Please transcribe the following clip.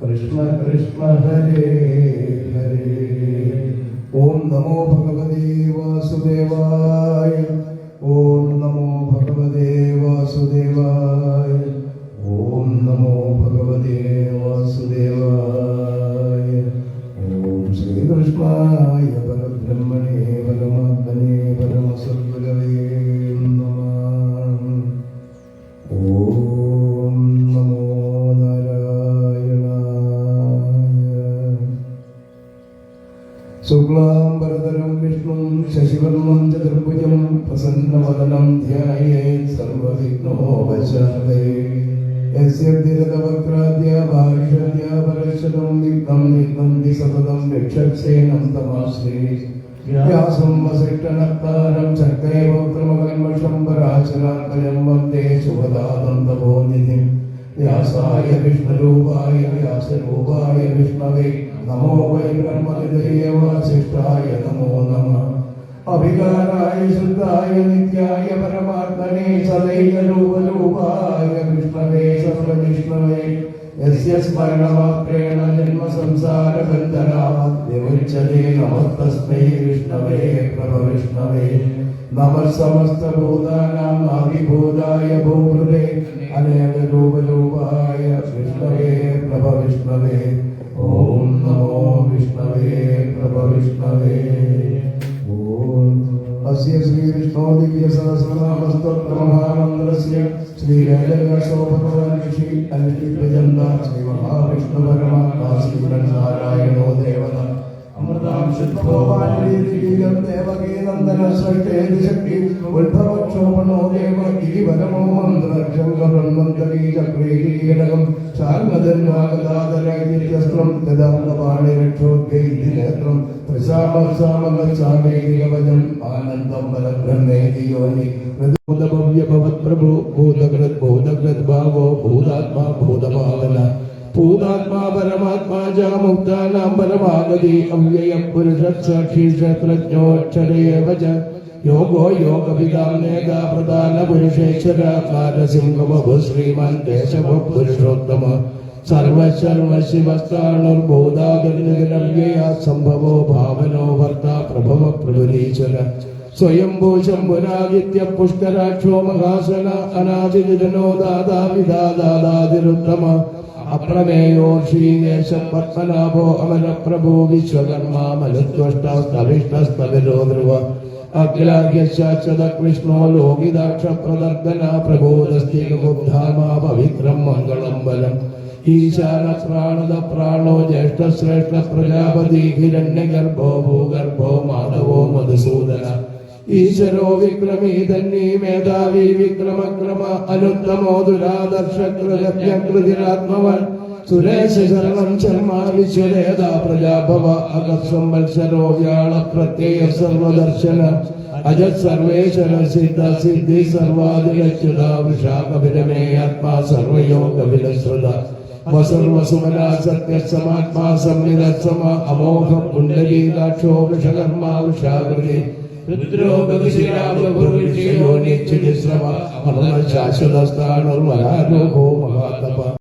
കൃഷ്ണ കൃഷ്ണ ഹരേ ഹരേ ഓം നമോ ഭഗവതേ വാസുദേവായ ഓം നമോ ഭഗവതേ വാസുദേവായ ഓം നമോ ഭഗവതേ ശുക്ലാംബരധരം വിഷ്ണു ശശിവർണം ചതുർഭുജം പ്രസന്നവദനം ധ്യായേത് സർവവിഘ്നോപശാന്തേ. യസ്യ ധിരതവക്രാദ്യ ഭാഷദ്യ പരശുതം വിഘ്നം നിഘ്നന്തി സതതം രക്ഷക്ഷേണം തമാശ്രേ. വ്യാസം വസിഷ്ഠനത്താരം ചക്രൈവക്രമകന്മഷം പരാശരാത്മയം വന്ദേ ശുഭദാതന്തപോ നിധിം. വ്യാസായ വിഷ്ണുരൂപായ വ്യാസരൂപായ വിഷ്ണവേ. നമോ വൈ ബ്രഹ്മഹൃദയ അഭികാരായ ശുദ്ധായ നിത്യായ പരമാത്മനെ സദൈവ രൂപരൂപായ വിഷ്ണവേ സർവവിഷ്ണവേ. യസ്യ സ്മരണമാത്രേണ ജന്മ സംസാര ബന്ധനാത് വിമുച്യതേ നമസ്തസ്മൈ വിഷ്ണവേ പ്രഭ വിഷ്ണവേ നമ സമസ്ത ശ്രീകൃഷ്ണോ ദിവ്യ സഹസ്രനാമസ്തോത്രമഹാമന്ത്രസ്യ ശ്രീരേലകശോഭഗവാൻ ഋഷി അനുഷ്ഠിപ്യജന്ത ശ്രീ മഹാവിഷ്ണു പരമാത്മാ ശ്രീനാരായണോ ദേവത ഉത്ഭവക്ഷോഭണോ ദേവ ഗിരിവരമോ മന്ത്രക്ഷങ്കരന്മന്തരീ ചക്രേ കീടകം ശാൽമദന്വാഗതാദരൈതിസ്ത്രം ഗദാംഗപാണി രക്ഷോദ്ഗൈതി നേത്രം ത്രിശാമസാമഗച്ഛാമേകവചം ആനന്ദം പരബ്രഹ്മേതി യോനി ഭൂതഭവ്യ ഭവത്പ്രഭു ഭൂതകൃത് ഭൂതകൃത് ഭാവോ ഭൂതാത്മാ ഭൂതഭാവന ഭൂതാത്മാ പരമാത്മാ ജാമുക്താനാം മുക്താനാം പരമാഗതി അവ്യയ പുരുഷസാക്ഷി സാക്ഷി ക്ഷേത്രജ്ഞോക്ഷരേവ ച യോഗോ നേതാ പ്രധാന പുരുഷേശ്വര നാരസിംഹമഭു ശ്രീമാൻ കേശവ പുരുഷോത്തമ സർവശർവ ശിവസ്ഥാണുർബോധാഗര്യയ സംഭവോ ഭാവനോ ഭർത്ത പ്രഭവ പ്രഭുരീശ്വര സ്വയംഭൂ ശംഭുരാദിത്യ പുഷ്കരാക്ഷോ മഹാസന അനാദിജനോ ദാദാ വിദാദാദാതിരുത്തമ. അപ്രമേയോ ശ്രീകേശം പത്മനാഭോ അമരപ്രഭോ വിശ്വകർമാ മലുത്വഷ്ടസ്തവിഷ്ടസ്തവിരോ ധ്രുവ. അഖിലാഖ്യശ്ചത കൃഷ്ണോ ലോകിതാക്ഷ പ്രദർദന പ്രബോധസ്ഥികുബ്ധാമ പവിത്രം മംഗളം ബലം. ഈശാന പ്രാണത പ്രാണോ ജ്യേഷ്ഠ ശ്രേഷ്ഠ പ്രജാപതി ഹിരണ്യഗർഭോ ഭൂഗർഭോ മാധവോ മധുസൂദന. ഈശ്വരോ വിക്രമീ തന്നീ മേധാവി വിക്രമക്രമ അനുത്തമോ ദുരാദർശകൃതിരാത്മവൻ സുരേശ ശരണം ശർമ്മ വിശ്വരേത പ്രജാഭവ അകസ്വം വത്സരോ വ്യാള പ്രത്യയ സർവദർശന. അജത് സർവേശ്വര സിദ്ധ സിദ്ധി സർവാദിലച്യുത വിശാഖഭിരമേ ആത്മാ സർവയോഗ വിലശ്രുത. വസുർവസുമന സത്യസമാത്മാ സംവിധ സമ അമോഘ പുണ്ഡരീകാക്ഷോ വൃഷകർമ്മ വൃഷാകൃതി രുദ്രോഗവിശിരാമ ശാശ്വതസ്ഥാണുർമഹാരോഹോ മഹാതപ.